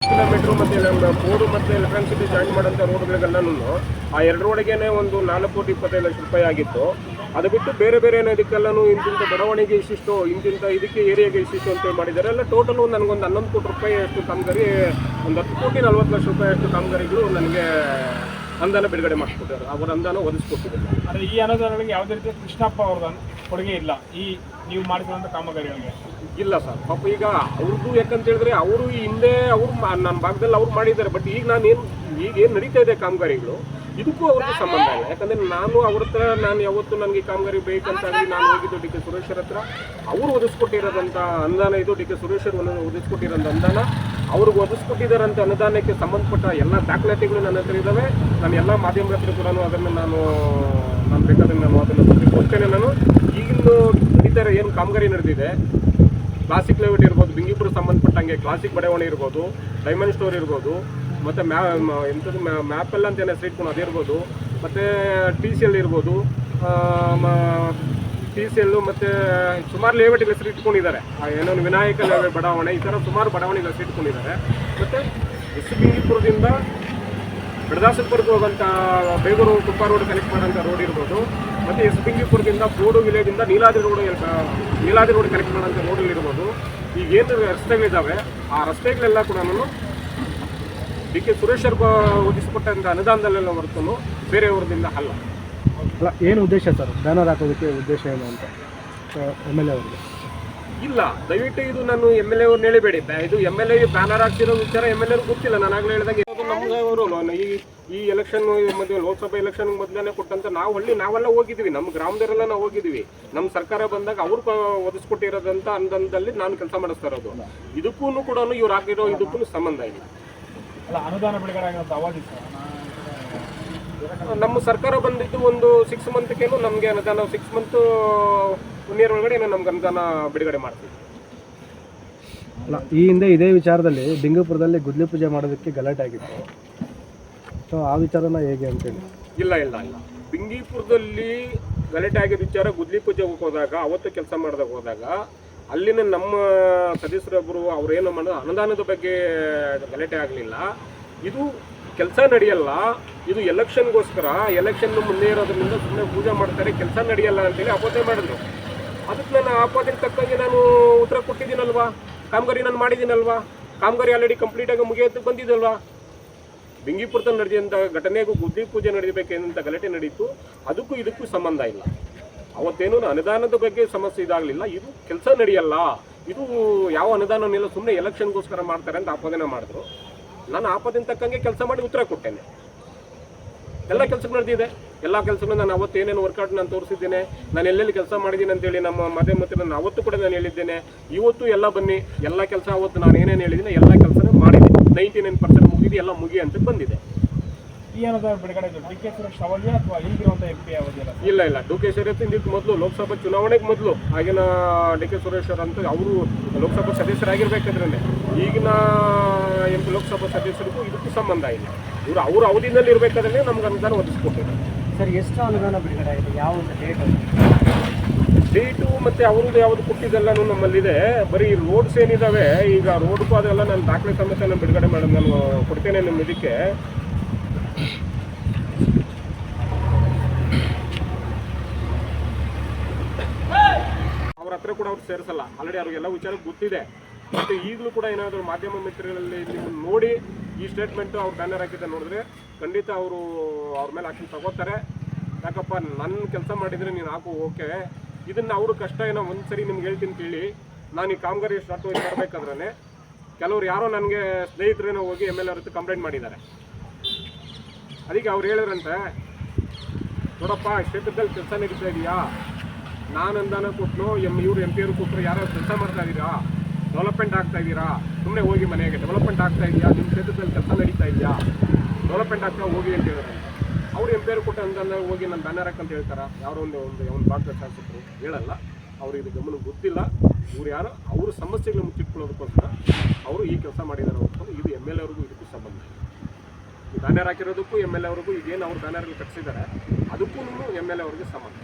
Kilometre ಮತ್ತೆ ನಮ್ಮ board ಮತ್ತೆ ಎಲೆಕ್ಟ್ರಾನಿಸಿಟಿ ಜಾಯಿನ್ ಮಾಡೋಂಥ ರೋಡ್ಗಳಿಗೆಲ್ಲನೂ ಆ ಎರಡು ರೋಡಿಗೆ ಒಂದು ನಾಲ್ಕು ಕೋಟಿ ಇಪ್ಪತ್ತೈದು ಲಕ್ಷ ರೂಪಾಯಿ ಆಗಿತ್ತು. ಅದು ಬಿಟ್ಟು ಬೇರೆ ಬೇರೆ ಇದಕ್ಕೆಲ್ಲನೂ ಇಂತಿಂಥ ಬಡಾವಣೆಗೆ ಇಷ್ಟಿಷ್ಟು ಇಂತಿಂಥ ಇದಕ್ಕೆ ಏರಿಯಾಗೆ ಇಷ್ಟಿಷ್ಟು ಅಂತ ಮಾಡಿದ್ದಾರೆ. ಎಲ್ಲ ಟೋಟಲು ನನಗೊಂದು ಹನ್ನೊಂದು ಕೋಟಿ ರೂಪಾಯಿ ಅಷ್ಟು ಕಾಮಗಾರಿ, ಒಂದು ಹತ್ತು ಕೋಟಿ ನಲ್ವತ್ತು ಲಕ್ಷ ರೂಪಾಯಿ ಅಷ್ಟು ಕಾಮಗಾರಿಗಳು ನನಗೆ ಅನುದಾನ ಬಿಡುಗಡೆ ಮಾಡಿಸ್ಕೊಟ್ಟಿದ್ದಾರೆ. ಅವರ ಅನುದಾನ ಒದಗಿಸ್ಕೊಟ್ಟಿದ್ದಾರೆ. ಅಂದ್ರೆ ಈ ಅನುದಾನಗಳಿಗೆ ಯಾವುದೇ ರೀತಿ ಕೃಷ್ಣಪ್ಪ ಅವ್ರದ ಕೊಡುಗೆ ಇಲ್ಲ. ಈ ನೀವು ಮಾಡಿಸಿದಂಥ ಕಾಮಗಾರಿಗಳಿಗೆ. ಇಲ್ಲ ಸರ್. ಪಾಪ ಈಗ ಅವ್ರದ್ದು ಯಾಕಂತ ಹೇಳಿದ್ರೆ ಅವರು ಹಿಂದೆ ಅವ್ರು ನಮ್ಮ ಭಾಗದಲ್ಲಿ ಅವ್ರು ಮಾಡಿದ್ದಾರೆ. ಬಟ್ ಈಗ ನಾನು ಏನು, ಈಗ ಏನು ನಡೀತಾ ಇದೆ ಕಾಮಗಾರಿಗಳು? ಇದಕ್ಕೂ ಅವ್ರಿಗೆ ಸಂಬಂಧ ಇಲ್ಲ. ಯಾಕಂದ್ರೆ ನಾನು ಅವ್ರ ಹತ್ರ, ನಾನು ಯಾವತ್ತು ನನಗೆ ಕಾಮಗಾರಿ ಬೇಕಂತ ನಾನು ಹೋಗಿದ್ದು ಡಿ ಕೆ ಸುರೇಶ್ವರ ಹತ್ರ. ಅವರು ಒದಗಿಸ್ಕೊಟ್ಟಿರೋದಂಥ ಅನುದಾನ ಇದು ಡಿ ಕೆ ಸುರೇಶರ್ ಒದಗಿಸ್ಕೊಟ್ಟಿರೋಂಥ ಅನುದಾನ. ಅವ್ರಿಗೆ ಒದಗಿಸ್ಕೊಟ್ಟಿದ್ದಾರಂಥ ಅನುದಾನಕ್ಕೆ ಸಂಬಂಧಪಟ್ಟ ಎಲ್ಲ ದಾಖಲಾತಿಗಳು ನನ್ನ ಹತ್ರ ಇದ್ದಾವೆ ನಾನು ಎಲ್ಲ ಮಾಧ್ಯಮದ ಹತ್ರ ಕೂಡ ಅದನ್ನು ನಾನು ನಾನು ಬೇಕಾದ್ರೆ ನಾನು ಅದನ್ನು ಕೊಡ್ತೇನೆ ನಾನು. ಈಗಿಂದು ನಡೀತಾರೆ ಏನು ಕಾಮಗಾರಿ ನಡೆದಿದೆ? ಕ್ಲಾಸಿಕ್ ಲೇಔಟ್ ಇರ್ಬೋದು, ಬಿಂಗಿಪುರ ಸಂಬಂಧಪಟ್ಟಂಗೆ ಕ್ಲಾಸಿಕ್ ಬಡಾವಣೆ ಇರ್ಬೋದು ಡೈಮಂಡ್ ಸ್ಟೋರ್ ಇರ್ಬೋದು, ಮತ್ತು ಮ್ಯಾ ಎಂಥದ್ದು ಮ್ಯಾ ಮ್ಯಾಪಲ್ ಅಂತ ಏನೋ ಸ್ಟ್ರೀಟ್ ಅದು ಇರ್ಬೋದು, ಮತ್ತು ಟಿ ಸಿ ಎಲ್ ಇರ್ಬೋದು ಟಿ ಸಿ ಎಲ್ಲು ಮತ್ತು ಸುಮಾರು ಲೇಔಟ್ಗೆ ಹೆಸರು ಇಟ್ಕೊಂಡಿದ್ದಾರೆ. ಏನೋ ವಿನಾಯಕ ಬಡಾವಣೆ, ಈ ಥರ ಸುಮಾರು ಬಡಾವಣೆಗಳ ಹೆಸರು ಇಟ್ಕೊಂಡಿದ್ದಾರೆ. ಮತ್ತು ಎಸ್ ಬಿಂಗಿಪುರದಿಂದ ಬಿಡದಾಸಪುರಕ್ಕೆ ಹೋಗೋಂಥ ಬೇಗೂರು ತುಪ್ಪ ರೋಡ್ ಕನೆಕ್ಟ್ ಮಾಡೋಂಥ ರೋಡ್ ಇರ್ಬೋದು. ಮತ್ತು ಎಸ್ ಬಿಂಗಿಪುರದಿಂದ ಬೋಡು ವಿಲೇಜಿಂದ Niladri road Niladri road connect ಮಾಡೋಂಥ ರೋಡಲ್ಲಿರ್ಬೋದು ಈಗ ಏನು ರಸ್ತೆಗಳಿದ್ದಾವೆ ಆ ರಸ್ತೆಗಳೆಲ್ಲ ಕೂಡ ನಾನು ಡಿ ಕೆ ಸುರೇಶ್ ಅವ್ರು ಒದಗಿಸ್ಕೊಟ್ಟಂಥ ಅನುದಾನದಲ್ಲೆಲ್ಲ ಹೊರತು ಬೇರೆಯವ್ರದಿಂದ ಅಲ್ಲ. ಅಲ್ಲ ಏನು ಉದ್ದೇಶ ಸರ್? ಬ್ಯಾನರ್ ಹಾಕೋದಕ್ಕೆ ಉದ್ದೇಶ ಏನು ಅಂತ ಎಂ ಎಲ್ ಎ ಅವರಿಗೆ? ಇಲ್ಲ ದಯವಿಟ್ಟು ಇದು ನಾನು ಎಂ ಎಲ್ ಎ ಅವ್ರನ್ನ ಹೇಳಿಬೇಡಿ. ಇದು ಎಂ ಎಲ್ ಎ ಬ್ಯಾನರ್ ಹಾಕ್ತಿರೋ ವಿಚಾರ ಎಂ ಎಲ್ ಎ ಗೊತ್ತಿಲ್ಲ. ನಾನು ಆಗಲೇ ಹೇಳಿದಂಗೆ ನಮ್ಗೆ ಅವರು ಈ ಈ ಎಲೆಕ್ಷನ್ ಮದುವೆ ಲೋಕಸಭಾ ಎಲೆಕ್ಷನ್ ಮೊದಲೇ ಕೊಟ್ಟಂತ ನಾವು ಹಳ್ಳಿ ನಾವೆಲ್ಲ ಹೋಗಿದ್ವಿ. ನಮ್ಮ ಗ್ರಾಮದವರೆಲ್ಲ ನಾವು ಹೋಗಿದ್ವಿ. ನಮ್ಮ ಸರ್ಕಾರ ಬಂದಾಗ ಅವ್ರು ಒದಗಿಸ್ಕೊಟ್ಟಿರೋದಂತ ಅನುದಾನದಲ್ಲಿ ನಾನು ಕೆಲಸ ಮಾಡಿಸ್ತಾ ಇರೋದು. ಇದಕ್ಕೂ ಕೂಡ ಇವ್ರು ಹಾಕಿರೋ ಇದಕ್ಕೂ ಸಂಬಂಧ ಇದೆ ಅಲ್ಲ ಅನುದಾನ ಬಿಡುಗಡೆ ನಮ್ಮ ಸರ್ಕಾರ ಬಂದಿದ್ದು ಒಂದು ಸಿಕ್ಸ್ ಮಂತ್ಗೇನು ನಮಗೆ ಅನುದಾನ ಸಿಕ್ಸ್ ಮಂತ್ ಒನ್ ಇಯರ್ ಒಳಗಡೆ ನಮ್ಗೆ ಅನುದಾನ ಬಿಡುಗಡೆ ಮಾಡ್ತೀವಿ. ಅಲ್ಲ, ಈ ಹಿಂದೆ ಇದೇ ವಿಚಾರದಲ್ಲಿ ಬಿಂಗಪುರದಲ್ಲಿ ಗುದ್ಲಿ ಪೂಜೆ ಮಾಡೋದಕ್ಕೆ ಗಲಾಟೆ ಆಗಿತ್ತು. ಸೊ ಆ ವಿಚಾರನ ಹೇಗೆ ಅಂತೇಳಿ ಇಲ್ಲ ಇಲ್ಲ ಇಲ್ಲ. ಬಿಂಗಿಪುರದಲ್ಲಿ ಗಲಾಟೆ ಆಗಿದ್ದ ವಿಚಾರ ಗುದ್ಲಿ ಪೂಜೆಗೆ ಹೋದಾಗ, ಅವತ್ತು ಕೆಲಸ ಮಾಡಿದಾಗ ಹೋದಾಗ, ಅಲ್ಲಿನ ನಮ್ಮ ಸದಸ್ಯರೊಬ್ಬರು ಅವ್ರೇನು ಮಾಡೋದು ಅನುದಾನದ ಬಗ್ಗೆ ಗಲಾಟೆ ಆಗಲಿಲ್ಲ. ಇದು ಕೆಲಸ ನಡೆಯಲ್ಲ, ಇದು ಎಲೆಕ್ಷನ್ಗೋಸ್ಕರ ಎಲೆಕ್ಷನ್ ಮುಂದೆ ಇರೋದ್ರಿಂದ ಸುಮ್ಮನೆ ಪೂಜೆ ಮಾಡ್ತಾರೆ, ಕೆಲಸ ನಡೆಯಲ್ಲ ಅಂತೇಳಿ ಅಪೋದೆ ಮಾಡಿದ್ರು. ಅದಕ್ಕೆ ನಾನು ಆಪೋದಿಗೆ ತಕ್ಕಂಗೆ ನಾನು ಉತ್ತರ ಕೊಟ್ಟಿದ್ದೀನಲ್ವಾ? ಕಾಮಗಾರಿ ನಾನು ಮಾಡಿದ್ದೀನಲ್ವಾ? ಕಾಮಗಾರಿ ಆಲ್ರೆಡಿ ಕಂಪ್ಲೀಟಾಗಿ ಮುಗಿಯೋದು ಬಂದಿದ್ದಲ್ವಾ? ಬಿಂಗಿಪುರದ ನಡೆದಂಥ ಘಟನೆಗೂ ಗುದ್ದಿ ಪೂಜೆ ನಡೆಯಬೇಕೆಂತ ಗಲಾಟೆ ನಡೀತು. ಅದಕ್ಕೂ ಇದಕ್ಕೂ ಸಂಬಂಧ ಇಲ್ಲ. ಅವತ್ತೇನು ಅನುದಾನದ ಬಗ್ಗೆ ಸಮಸ್ಯೆ ಇದಾಗಲಿಲ್ಲ. ಇದು ಕೆಲಸ ನಡೆಯಲ್ಲ. ಇದು ಯಾವ ಅನುದಾನನಿಲ್ಲ ಸುಮ್ಮನೆ ಎಲೆಕ್ಷನ್ಗೋಸ್ಕರ ಮಾಡ್ತಾರೆ ಅಂತ ಆಪಾದನೆ ಮಾಡಿದ್ರು. ನಾನು ಆಪಾದನೆ ತಕ್ಕಂಗೆ ಕೆಲಸ ಮಾಡಿ ಉತ್ತರ ಕೊಟ್ಟೇನೆ. ಎಲ್ಲ ಕೆಲಸಗಳು ನಡೆದಿದೆ. ಎಲ್ಲ ಕೆಲಸಗಳು ನಾನು ಅವತ್ತು ಏನೇನು ವರ್ಕೌಟ್ ನಾನು ತೋರಿಸಿದ್ದೇನೆ. ನಾನು ಎಲ್ಲೆಲ್ಲಿ ಕೆಲಸ ಮಾಡಿದ್ದೀನಿ ಅಂತೇಳಿ ನಮ್ಮ ಮಾಧ್ಯಮ ಮತ್ತೆ ನಾನು ಅವತ್ತು ಕೂಡ ನಾನು ಹೇಳಿದ್ದೇನೆ. ಇವತ್ತು ಎಲ್ಲ ಬನ್ನಿ, ಎಲ್ಲ ಕೆಲಸ ಅವತ್ತು ನಾನು ಏನೇನು ಹೇಳಿದ್ದೀನಿ, ಎಲ್ಲ ಕೆಲಸನೂ ಮಾಡಿದೆ ನೈಂಟಿ ನೈನ್ ಪರ್ಸೆಂಟ್ ಮುಗಿದು ಎಲ್ಲ ಮುಗಿ ಅಂತ ಬಂದಿದೆ. ಈ ಅನುದಾನ ಬಿಡುಗಡೆ ಡಿ ಕೆ ಸುರೇಶ್ ಅವಧಿಯ ಅಥವಾ ಈಗಿರುವಂಥ ಎಂ ಪಿ ಅವಧಿಯಲ್ಲ ಇಲ್ಲ ಇಲ್ಲ. ಡಿ ಕೆ ಸುರೇಶ್ ಇದಕ್ಕೆ ಮೊದಲು ಲೋಕಸಭಾ ಚುನಾವಣೆಗೆ ಮೊದಲು. ಆಗಿನ ಡಿ ಕೆ ಸುರೇಶ್ವರ್ ಅಂತ ಅವರು ಲೋಕಸಭಾ ಸದಸ್ಯರಾಗಿರ್ಬೇಕಾದ್ರೆ ಈಗಿನ ಎಂ ಪಿ ಲೋಕಸಭಾ ಸದಸ್ಯರಿಗೂ ಇದಕ್ಕೂ ಸಂಬಂಧ ಇಲ್ಲ. ಇವರು ಅವ್ರ ಅವಧಿನಲ್ಲಿ ಇರಬೇಕಾದ್ರೆ ನಮ್ಗೆ ಅನುದಾನ ಒದಗಿಸ್ಕೊಟ್ಟಿದ್ದಾರೆ ಸರ್ ಎಷ್ಟು ಅನುದಾನ ಬಿಡುಗಡೆ ಆಗಿದೆ? ಯಾವ ಡೇಟ್ ಡೇಟು ಮತ್ತು ಅವ್ರದ್ದು ಯಾವುದು ಕೊಟ್ಟಿದ್ದೆಲ್ಲನೂ ನಮ್ಮಲ್ಲಿದೆ. ಬರೀ ರೋಡ್ಸ್ ಏನಿದ್ದಾವೆ ಈಗ ರೋಡ್ಗೂ ಅದೆಲ್ಲ ನಾನು ದಾಖಲೆ ಸಮೇತ ನಾನು ಬಿಡುಗಡೆ ಮಾಡೋದು ನಾನು ಕೊಡ್ತೇನೆ ನಿಮ್ಮ ಇದಕ್ಕೆ. ಅವ್ರ ಹತ್ರ ಕೂಡ ಅವ್ರು ಸೇರಿಸಲ್ಲ. ಆಲ್ರೆಡಿ ಅವ್ರಿಗೆಲ್ಲ ವಿಚಾರ ಗೊತ್ತಿದೆ. ಮತ್ತು ಈಗಲೂ ಕೂಡ ಏನಾದರೂ ಮಾಧ್ಯಮ ಮಿತ್ರಗಳಲ್ಲಿ ನೀವು ನೋಡಿ ಈ ಸ್ಟೇಟ್ಮೆಂಟು ಅವ್ರು ಬ್ಯಾನರ್ ಹಾಕಿದ್ದೆ ನೋಡಿದ್ರೆ ಖಂಡಿತ ಅವರು ಅವ್ರ ಮೇಲೆ ಆಕ್ಷನ್ ತಗೋತಾರೆ. ಯಾಕಪ್ಪ ನನ್ನ ಕೆಲಸ ಮಾಡಿದರೆ ನೀನು ಹಾಕು ಓಕೆ ಇದನ್ನು ಅವರು ಕಷ್ಟ ಏನೋ ಒಂದು ಸರಿ ನಿಮ್ಗೆ ಹೇಳ್ತೀನಿ ಕೇಳಿ. ನಾನು ಈ ಕಾಮಗಾರಿ ಸ್ಟಾರ್ಟ್ ಹೋಗಿ ಬರಬೇಕಾದ್ರೆ ಕೆಲವ್ರು ಯಾರೋ ನನಗೆ ಸ್ನೇಹಿತರೇನೋ ಹೋಗಿ ಎಂ ಎಲ್ ಹತ್ರ ಕಂಪ್ಲೇಂಟ್ ಮಾಡಿದ್ದಾರೆ. ಅದಕ್ಕೆ ಅವ್ರು ಹೇಳಿದ್ರಂತೆ, ನೋಡಪ್ಪ ಕ್ಷೇತ್ರದಲ್ಲಿ ಕೆಲಸ ನಡೀತಾ ಇದೆಯಾ? ನಾನು ಅನುದಾನ ಕೊಟ್ಟನು ಎಂ, ಇವ್ರು, ಎಂ ಪಿ ಅವರು ಕೊಟ್ಟರು ಯಾರು ಕೆಲಸ ಮಾಡ್ತಾ ಇದ್ದೀರಾ ಡೆವಲಪ್ಮೆಂಟ್ ಆಗ್ತಾ ಇದ್ದೀರಾ ಸುಮ್ಮನೆ ಹೋಗಿ ಮನೆಗೆ, ಡೆವಲಪ್ಮೆಂಟ್ ಆಗ್ತಾ ಇದೆಯಾ? ನಿಮ್ಮ ಕ್ಷೇತ್ರದಲ್ಲಿ ಕೆಲಸ ನಡೀತಾ ಇದೆಯಾ? ಡೆವಲಪ್ಮೆಂಟ್ ಆಗ್ತಾ ಹೋಗಿ ಅಂತ ಹೇಳಿದ್ರೆ. ಅವ್ರು ಎಂ ಪಿ ಅವರು ಕೊಟ್ಟ ಅನುದಾನ ಹೋಗಿ ನಾನು ಬ್ಯಾನರ್ ಹಾಕಂತ ಹೇಳ್ತಾರ? ಯಾರೋ ಒಂದು ಒಂದು ಒಂದು ಭಾಗದ ಶಾಸಕರು ಹೇಳಲ್ಲ. ಅವ್ರಿಗೆ ಇದು ಗಮನ ಗೊತ್ತಿಲ್ಲ. ಇವ್ರು ಯಾರು, ಅವ್ರ ಸಮಸ್ಯೆಗಳು ಮುಚ್ಚಿಟ್ಕೊಳ್ಳೋದಕ್ಕೋಸ್ಕರ ಅವರು ಈ ಕೆಲಸ ಮಾಡಿದ್ದಾರೆ ಹೊರತು ಇದು ಎಂ, ಎಲ್ ಎರಿಗೂ ಇದಕ್ಕೂ ಸಂಬಂಧ. ಬ್ಯಾನರ್ ಹಾಕಿರೋದಕ್ಕೂ ಎಂ ಎಲ್ ಅವ್ರಿಗೂ ಈಗೇನು ಅವ್ರು ಬ್ಯಾನರ್ಗಳು ಕಟ್ಸಿದ್ದಾರೆ ಅದಕ್ಕೂ ಎಂ ಎಲ್ ಅವ್ರಿಗೆ ಸಂಬಂಧ